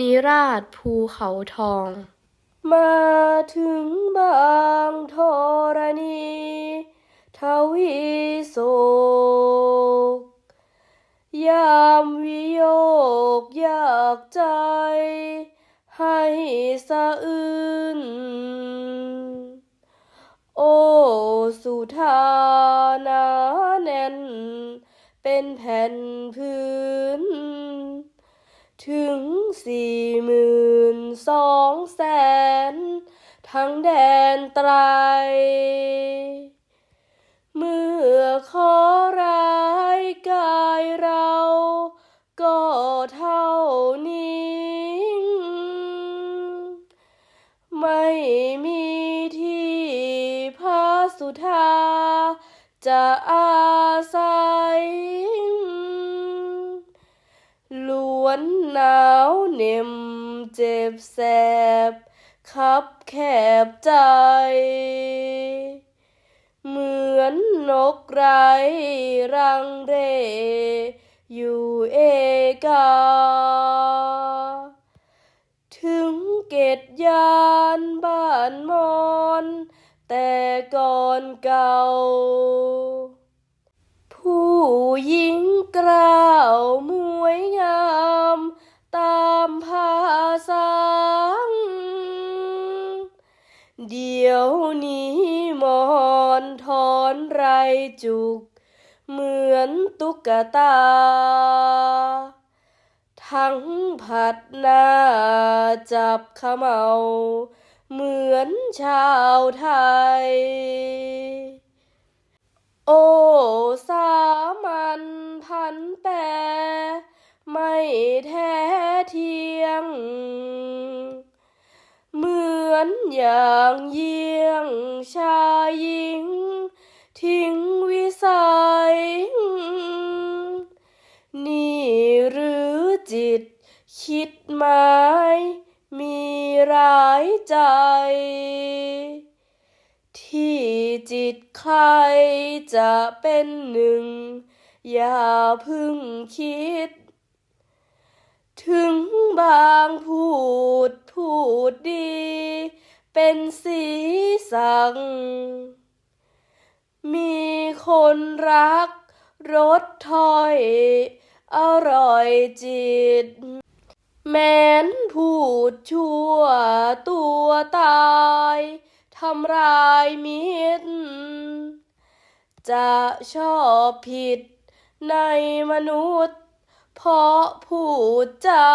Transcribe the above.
นิราศภูเขาทอง มาถึงบางธรณีทวีโศก ยามวิโยกอยากใจ ให้สะอื้นโอสุธานาแน่น เป็นแผ่นพื้น ถึง สี่หมื่นสองแสน ทั้งแดนไตร เมื่อขอร้ายกายเรา ก็เท่านี้ ไม่มีที่พระสุธา จะอาศัยล้ วนหนาวเหน็มเจ็บแสบ คับแคบใจ เหมือนนกไร้รังเร อยู่เอกา ถึงเกตยานบ้านมอน แต่ก่อนเก่า ผู้หญิงกล้าวมวยงา เดี๋ยวนี้มอนทอนไรจุก เหมือนตุ๊กตา ทั้งผัดหน้าจับขมเอาเหมือนชาวไทย โอ้สา นอย่างเยี่ยงชายหญิง ทิ้งวิสัย นี่หรือจิตคิดหมายมีร้ายใจ ที่จิตใครจะเป็นหนึ่ง อย่าพึ่งคิด ถึงบางพูดพูดดี เป็นสีสัง มีคนรักรสถ้อย อร่อยจิต แม้นพูดชั่วตัวตาย ทำร้ายมิตร จะชอบผิดในมนุษย์ เพราะพูดจา